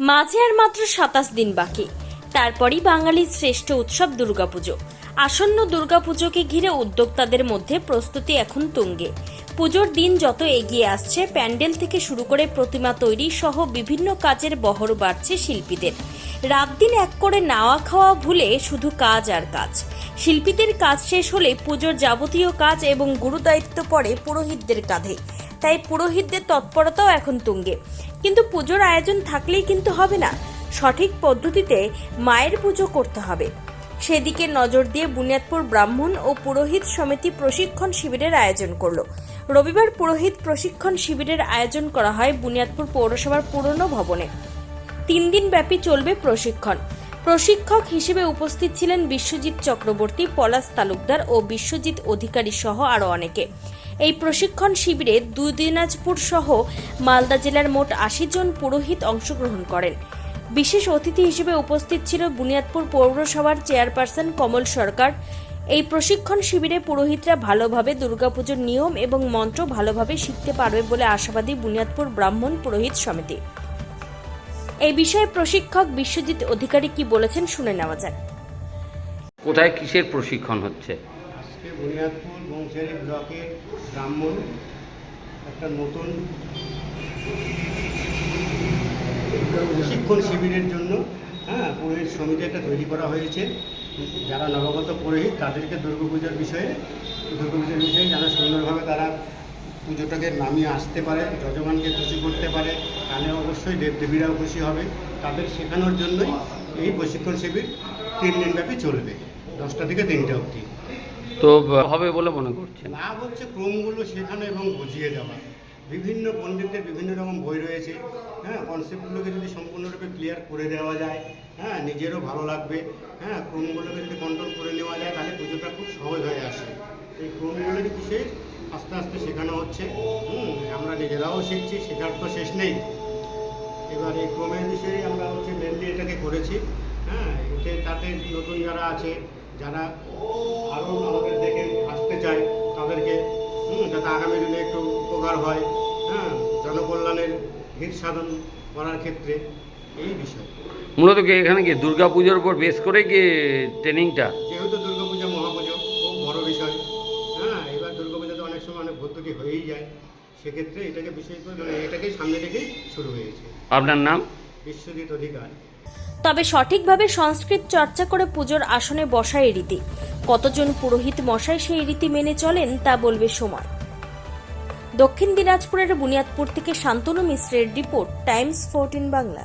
মাঝে আর মাত্র সাতাশ দিন বাকি। তারপরই বাঙালির শ্রেষ্ঠ উৎসব দুর্গাপুজো। আসন্ন দুর্গাপুজোকে ঘিরে উদ্যোক্তাদের মধ্যে প্রস্তুতি এখন তুঙ্গে। পুজোর দিন যত এগিয়ে আসছে, প্যান্ডেল থেকে শুরু করে প্রতিমা তৈরি সহ বিভিন্ন কাজের বহর বাড়ছে শিল্পীদের। রাত দিন এক করে নাওয়া খাওয়া ভুলে শুধু কাজ আর কাজ। শিল্পীদের কাজ শেষ হলে পুজোর যাবতীয় কাজ এবং গুরুদায়িত্ব পড়ে পুরোহিতদের কাঁধে। তাই পুরোহিতদের তৎপরতাও এখন তুঙ্গে। কিন্তু পুজোর আয়োজন থাকলেই কিন্তু হবে না। সঠিক পদ্ধতিতে মায়ের পুজো করতে হবে। সেদিকে নজর দিয়ে বুনিয়াদপুর ব্রাহ্মণ ও পুরোহিত সমিতি প্রশিক্ষণ শিবিরের আয়োজন করল। রবিবার পুরোহিত প্রশিক্ষণ শিবিরের আয়োজন করা হয় বুনিয়াদপুর পৌরসভার পুরনো ভবনে। তিন দিন ব্যাপী চলবে প্রশিক্ষণ। প্রশিক্ষক হিসেবে উপস্থিত ছিলেন বিশ্বজিৎ চক্রবর্তী, পলাশ তালুকদার ও বিশ্বজিৎ অধিকারী সহ আরও অনেকে। এই প্রশিক্ষণ শিবিরে দুই দিনাজপুর সহ মালদা জেলার মোট আশি জন পুরোহিত অংশগ্রহণ করেন। বিশেষ অতিথি হিসেবে উপস্থিত ছিল বুনিয়াদপুর পৌরসভার চেয়ারপারসন কমল সরকার। এই প্রশিক্ষণ শিবিরে পুরোহিতরা ভালোভাবে দুর্গাপুজোর নিয়ম এবং মন্ত্র ভালোভাবে শিখতে পারবে বলে আশাবাদী বুনিয়াদপুর ব্রাহ্মণ পুরোহিত সমিতি। এই বিষয়ে প্রশিক্ষক বিশ্বজিৎ অধিকারী কি বলেছেন শুনে নেওয়া যাক। কোথায় কিসের প্রশিক্ষণ হচ্ছে? আজকে বুনিয়াদপুর বংশারি ব্লকের ব্রাহ্মণ একটা নতুন প্রশিক্ষণ শিবিরের জন্য হ্যাঁ পুরোহিত সমিতি একটা তৈরি করা হয়েছে। যারা নবগত পুরোহিত তাদেরকে দুর্গাপূজার বিষয়ে দুর্গাপূজার বিষয়ে যারা সুন্দরভাবে তারা পুজোটাকে নামিয়ে আসতে পারে যজমানকে খুশি করতে পারে তাহলে অবশ্যই দেবদেবীরাও খুশি হবে। তাদের শেখানোর জন্যই এই প্রশিক্ষণ শিবির তিন দিনব্যাপী চলবে দশটা থেকে তিনটে অবধি। তো হবে বলে মনে করছে লাভ হচ্ছে ক্রমগুলো শেখানো এবং বুঝিয়ে দেওয়া। বিভিন্ন পণ্ডিতদের বিভিন্ন রকম বই রয়েছে হ্যাঁ কনসেপ্টগুলোকে যদি সম্পূর্ণরূপে ক্লিয়ার করে দেওয়া যায় হ্যাঁ নিজেরও ভালো লাগবে হ্যাঁ ক্রমগুলোকে যদি কন্ট্রোল করে নেওয়া যায় তাহলে পুজোটা খুব সহজ হয়ে আসে এই ক্রমগুলোর বিষয়ে আস্তে আস্তে শেখানো হচ্ছে। হুম আমরা নিজেরাও শিখছি শেখার তো শেষ নেই। এবার এই ক্রমের বিষয়ে আমরা হচ্ছে মেনলি এটাকে করেছি। হ্যাঁ এতে তাতে নতুন যারা আছে যারা আরও আমাদের দেখে আসতে চায় তাদেরকে হুম, যাতে আগামী দিনে একটু উপকার হয় হ্যাঁ জনকল্যাণের হিত সাধন করার ক্ষেত্রে এই বিষয়। মূলত কি এখানে কি দুর্গা পুজোর উপর বেস করে কি ট্রেনিংটা যেহেতু ভর্তুকি হয়েই যায় সেক্ষেত্রে এটাকে বিষয় করে মানে এটাকেই সামনে রেখেই শুরু হয়েছে। আপনার নাম? বিশ্বজিৎ অধিকার। তবে সঠিকভাবে সংস্কৃত চর্চা করে পুজোর আসনে বসায় রীতি। কতজন পুরোহিত মশাই সেই রীতি মেনে চলেন তা বলবে সময়। দক্ষিণ দিনাজপুরের বুনিয়াদপুর থেকে শান্তনু মিশ্রের রিপোর্ট টাইমস ফোরটিন বাংলা।